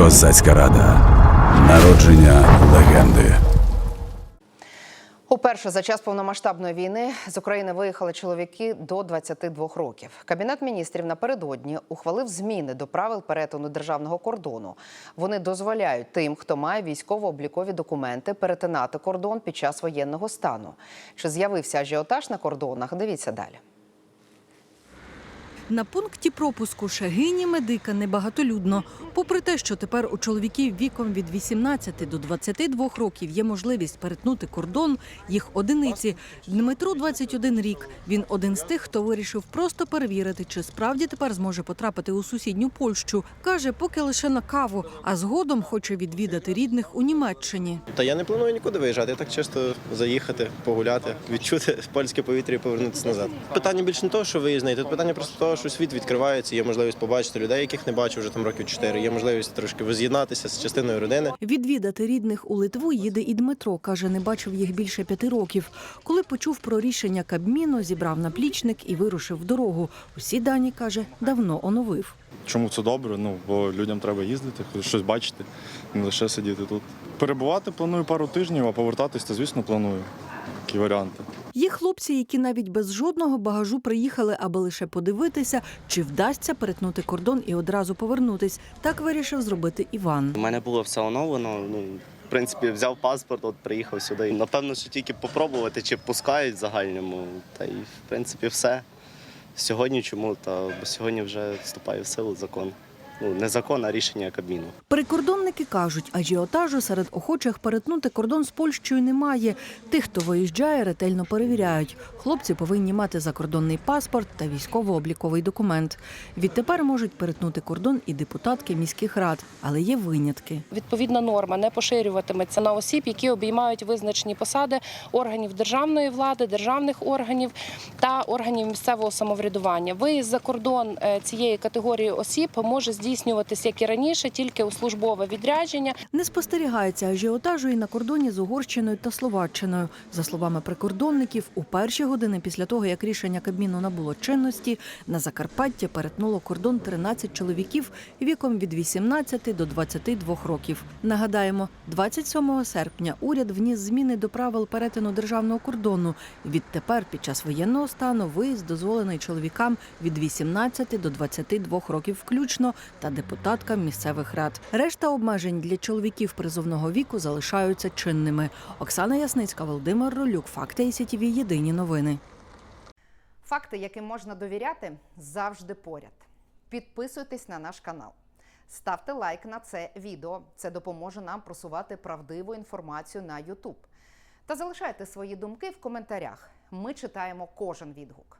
Козацька рада. Народження легенди. Уперше за час повномасштабної війни з України виїхали чоловіки до 22 років. Кабінет міністрів напередодні ухвалив зміни до правил перетину державного кордону. Вони дозволяють тим, хто має військово-облікові документи, перетинати кордон під час воєнного стану. Чи з'явився ажіотаж на кордонах? Дивіться далі. На пункті пропуску Шагині медика небагатолюдно. Попри те, що тепер у чоловіків віком від 18 до 22 років є можливість перетнути кордон, їх одиниці. Дмитру 21 рік. Він один з тих, хто вирішив просто перевірити, чи справді тепер зможе потрапити у сусідню Польщу. Каже, поки лише на каву, а згодом хоче відвідати рідних у Німеччині. Та я не планую нікуди виїжджати, я так чисто заїхати, погуляти, відчути польське повітря і повернутися назад. Питання більше не того, що виїзний, тут питання просто того, що світ відкривається, є можливість побачити людей, яких не бачив вже там років чотири. Є можливість трошки воз'єднатися з частиною родини. Відвідати рідних у Литву їде і Дмитро. Каже, не бачив їх більше п'яти років. Коли почув про рішення Кабміну, зібрав наплічник і вирушив в дорогу. Усі дані каже, давно оновив. Чому це добре? Ну бо людям треба їздити, щось бачити, не лише сидіти тут. Перебувати планую пару тижнів, а повертатись, то звісно планую. Такі варіанти. Є хлопці, які навіть без жодного багажу приїхали, аби лише подивитися, чи вдасться перетнути кордон і одразу повернутись. Так вирішив зробити Іван. У мене було все оновлено. Ну, в принципі, взяв паспорт, от приїхав сюди. Напевно, що тільки попробувати, чи пускають в загальному. Та й в принципі все. Сьогодні чому? Та бо сьогодні вже вступає в силу закон. Ну, не закон, а рішення Кабміну. Прикордонники кажуть, ажіотажу серед охочих перетнути кордон з Польщею немає. Тих, хто виїжджає, ретельно перевіряють. Хлопці повинні мати закордонний паспорт та військово-обліковий документ. Відтепер можуть перетнути кордон і депутатки міських рад, але є винятки. Відповідна норма не поширюватиметься на осіб, які обіймають визначені посади органів державної влади, державних органів та органів місцевого самоврядування. Виїзд за кордон е, цієї категорії осіб може здійснюватись як і раніше, тільки у службове відрядження. Не спостерігається ажіотажу і на кордоні з Угорщиною та Словаччиною. За словами прикордонників, у перші години після того, як рішення Кабміну набуло чинності, на Закарпаття перетнуло кордон 13 чоловіків віком від 18 до 22 років. Нагадаємо, 27 серпня уряд вніс зміни до правил перетину державного кордону. Відтепер, під час воєнного стану, виїзд дозволений чоловікам від 18 до 22 років включно та депутаткам місцевих рад. Решта обмежень для чоловіків призовного віку залишаються чинними. Оксана Ясницька, Володимир Ролюк, Факти ICTV, Єдині новини. Факти, яким можна довіряти, завжди поряд. Підписуйтесь на наш канал. Ставте лайк на це відео. Це допоможе нам просувати правдиву інформацію на YouTube. Та залишайте свої думки в коментарях. Ми читаємо кожен відгук.